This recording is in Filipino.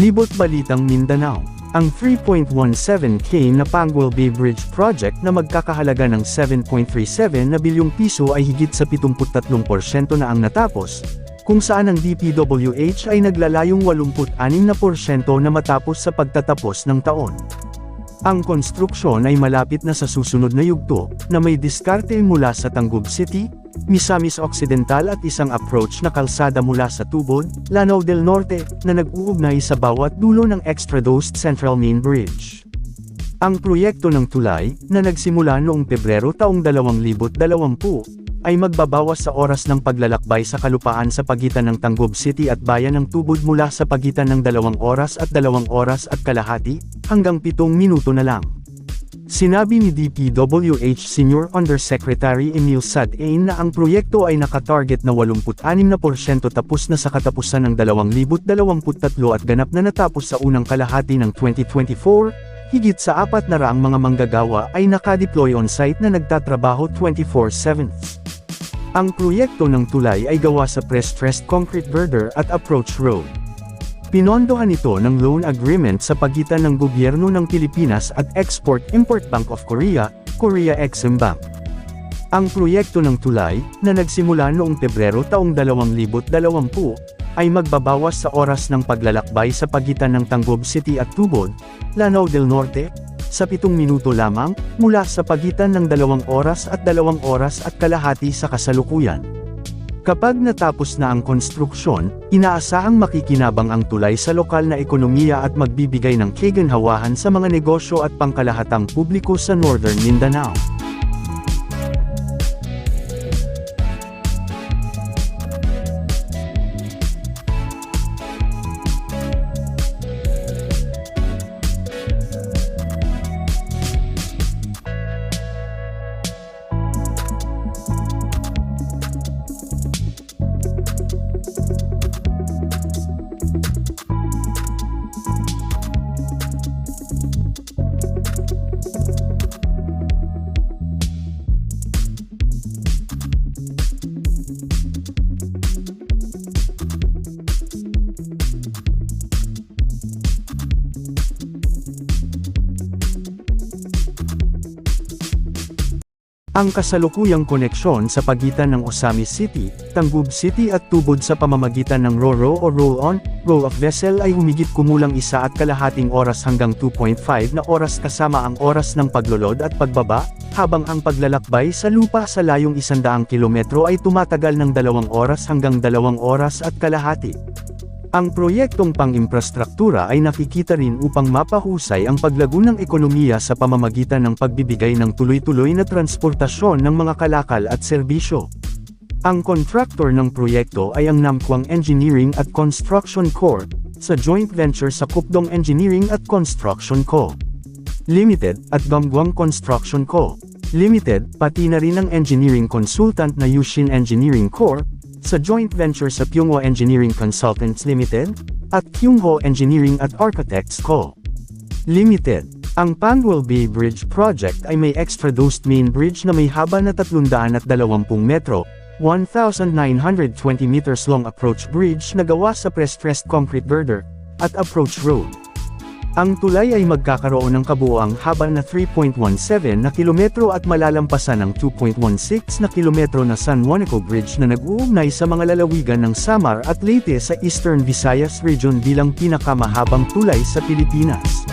Libot Balitang Mindanao ang 3.17K na Panguil Bay Bridge Project na magkakahalaga ng 7.37 na bilyong piso ay higit sa 73% na ang natapos, kung saan ang DPWH ay naglalayong 86% na matapos sa pagtatapos ng taon. Ang konstruksyon ay malapit na sa susunod na yugto, na may diskarte mula sa Tangub City, Misamis Occidental at isang approach na kalsada mula sa Tubod, Lanao del Norte, na nag-uugnay sa bawat dulo ng Extradosed Central Main Bridge. Ang proyekto ng tulay, na nagsimula noong Pebrero taong 2020, ay magbabawas sa oras ng paglalakbay sa kalupaan sa pagitan ng Tangub City at Bayan ng Tubod mula sa pagitan ng 2 oras at 2 oras at kalahati, hanggang 7 minuto na lang. Sinabi ni DPWH Senior Undersecretary Emil Sadain na ang proyekto ay nakatarget na 86% tapos na sa katapusan ng 2023 at ganap na natapos sa unang kalahati ng 2024, higit sa apat na raang mga manggagawa ay nakadeploy on-site na nagtatrabaho 24-7. Ang proyekto ng tulay ay gawa sa pre-stressed concrete girder at approach road. Pinondohan ito ng loan agreement sa pagitan ng gobyerno ng Pilipinas at Export-Import Bank of Korea, Korea Exim Bank. Ang proyekto ng tulay, na nagsimula noong Pebrero taong 2020, ay magbabawas sa oras ng paglalakbay sa pagitan ng Tangub City at Tubod, Lanao del Norte, sa 7 minuto lamang, mula sa pagitan ng 2 oras at 2 oras at kalahati sa kasalukuyan. Kapag natapos na ang konstruksyon, inaasahang makikinabang ang tulay sa lokal na ekonomiya at magbibigay ng kaganhawahan sa mga negosyo at pangkalahatang publiko sa Northern Mindanao. Ang kasalukuyang koneksyon sa pagitan ng Osamis City, Tangub City at Tubod sa pamamagitan ng RoRo o Roll-On, Roll-Off Vessel ay humigit kumulang isa at kalahating oras hanggang 2.5 na oras kasama ang oras ng paglolod at pagbaba, habang ang paglalakbay sa lupa sa layong 100 kilometro ay tumatagal ng 2 oras hanggang 2 oras at kalahati. Ang proyektong pang-imprastruktura ay nakikita rin upang mapahusay ang paglago ng ekonomiya sa pamamagitan ng pagbibigay ng tuloy-tuloy na transportasyon ng mga kalakal at serbisyo. Ang contractor ng proyekto ay ang Namkwang Engineering at Construction Corp. sa joint venture sa Kupdong Engineering at Construction Co. Limited at Gamguang Construction Co. Limited, pati na rin ang engineering consultant na Yushin Engineering Corp sa joint venture sa Pyungho Engineering Consultants Limited, at Kyungho Engineering at Architects Co. Limited. Ang Panguil Bay Bridge Project ay may extra-dosed main bridge na may haba na 320 metro, 1,920 meters long approach bridge na gawa sa pre-stressed concrete girder, at approach road. Ang tulay ay magkakaroon ng kabuoang haba na 3.17 na kilometro at malalampasan ng 2.16 na kilometro na San Juanico Bridge na nag-uugnay sa mga lalawigan ng Samar at Leyte sa Eastern Visayas Region bilang pinakamahabang tulay sa Pilipinas.